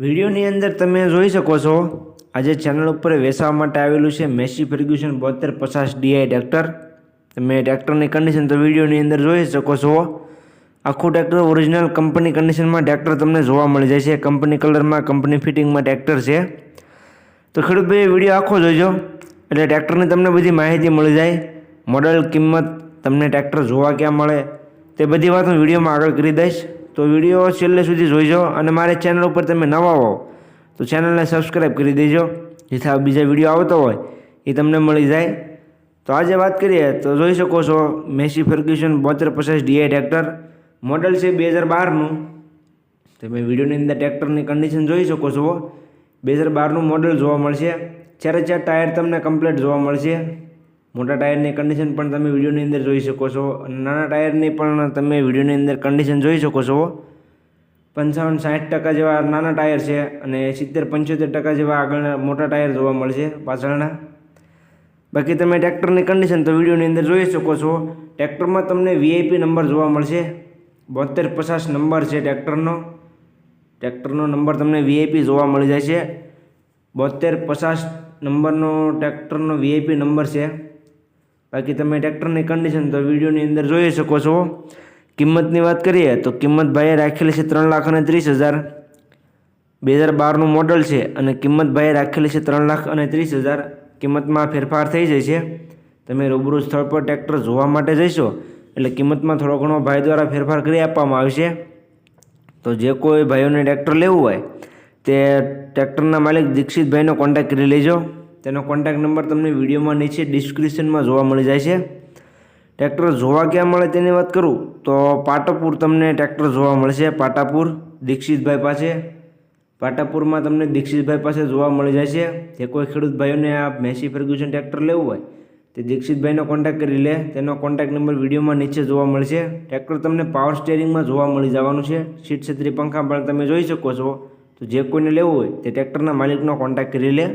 વિડીયોની અંદર તમે જોઈ શકો છો, આજે ચેનલ ઉપર વેચાવા માટે આવેલું છે મેસી ફર્ગ્યુસન બોતેર પચાસ ડીઆઈ ટ્રેક્ટર. તમે ટ્રેક્ટરની કન્ડિશન તો વિડીયોની અંદર જોઈ શકો છો. આખું ટ્રેક્ટર ઓરિજિનલ કંપની કન્ડિશનમાં ટ્રેક્ટર તમને જોવા મળી જાય છે. કંપની કલરમાં કંપની ફિટિંગમાં ટ્રેક્ટર છે. તો ખેડૂતભાઈ વીડિયો આખો જોજો. એટલે ટ્રેક્ટરની તમને બધી માહિતી મળી જાય. મોડલ, કિંમત તમને ટ્રેક્ટર જોવા ક્યાં મળે, તે બધી વાત હું વિડીયોમાં આગળ કરી દઈશ. તો વીડિયો છેલ્લે સુધી જોઈજો અને મારી ચેનલ ઉપર તમે નવા હો, તો ચેનલને સબસ્ક્રાઈબ કરી દેજો. જેથી આ બીજા વીડિયો આવતો હોય, એ તમને મળી જાય. તો આજે વાત કરીએ, તો જોઈ શકો છો, મેસી ફર્ગ્યુસન બોતેર પચાસ ડીઆઈ ટ્રેક્ટર. મોડલ છે બે હજાર બારનું તમે વિડીયોની અંદર ટ્રેક્ટરની કન્ડિશન જોઈ શકો છો. બે હજાર બારનું મોડલ જોવા મળશે. ચારે ચાર ટાયર તમને કમ્પ્લીટ જોવા મળશે. મોટા ટાયરની કન્ડિશન પણ તમે વિડીયોની અંદર જોઈ શકો છો નાના ટાયરની પણ તમે વિડીયોની અંદર કન્ડિશન જોઈ શકો છો. પંચાવન સાઠ ટકા જેવા નાના ટાયર છે અને સિત્તેર પંચોતેર ટકા જેવા આગળના મોટા ટાયર જોવા મળશે પાછળના. બાકી તમે ટ્રેક્ટરની કન્ડિશન તો વિડીયોની અંદર જોઈ શકો છો. ટ્રેક્ટરમાં તમને વીઆઈપી નંબર જોવા મળશે. બોતેર પચાસ નંબર છે ટ્રેક્ટરનો. ટ્રેક્ટરનો નંબર તમને વીઆઈપી જોવા મળી જાય છે. બોતેર પચાસ નંબરનો ટ્રેક્ટરનો વીઆઈપી નંબર છે. બાકી તમે ટ્રેક્ટરની કન્ડિશન તો વિડીયોની અંદર જોઈ શકો છો. કિંમતની વાત કરીએ તો કિંમત ભાઈએ રાખેલી છે ત્રણ લાખ અને ત્રીસ હજાર. બે હજાર બારનું મોડલ છે અને કિંમત ભાઈએ રાખેલી છે ત્રણ લાખ અને ત્રીસ હજાર. કિંમતમાં ફેરફાર થઈ જાય છે. તમે રૂબરૂ સ્થળ પર ટ્રેક્ટર જોવા માટે જઈશો, એટલે કિંમતમાં થોડો ઘણો ભાઈ દ્વારા ફેરફાર કરી આપવામાં આવશે. તો જે કોઈ ભાઈઓને ટ્રેક્ટર લેવું હોય, તે ટ્રેક્ટરના માલિક દીક્ષિતભાઈનો કોન્ટેક્ટ કરી લેજો. તેનો કોન્ટેક્ટ નંબર તમને વિડીયોમાં નીચે ડિસ્ક્રિપ્શનમાં જોવા મળી જાય છે. ટ્રેક્ટર જોવા ક્યાં મળે તેની વાત કરું તો પાટાપુર તમને ટ્રેક્ટર જોવા મળશે. પાટાપુર દીક્ષિતભાઈ પાસે. પાટાપુરમાં તમને દીક્ષિતભાઈ પાસે જોવા મળી જાય છે. જે કોઈ ખેડૂત ભાઈઓને આ મેસી ફર્ગ્યુસન ટ્રેક્ટર લેવું હોય, તે દીક્ષિતભાઈનો કોન્ટેક્ટ કરી લે. તેનો કોન્ટેક્ટ નંબર વિડીયોમાં નીચે જોવા મળશે. ટ્રેક્ટર તમને પાવર સ્ટેરિંગમાં જોવા મળી જવાનું છે. સીટ છત્રી પંખા પણ તમે જોઈ શકો છો. તો જે કોઈને લેવું હોય, તે ટ્રેક્ટરના માલિકનો કોન્ટેક્ટ કરી લે.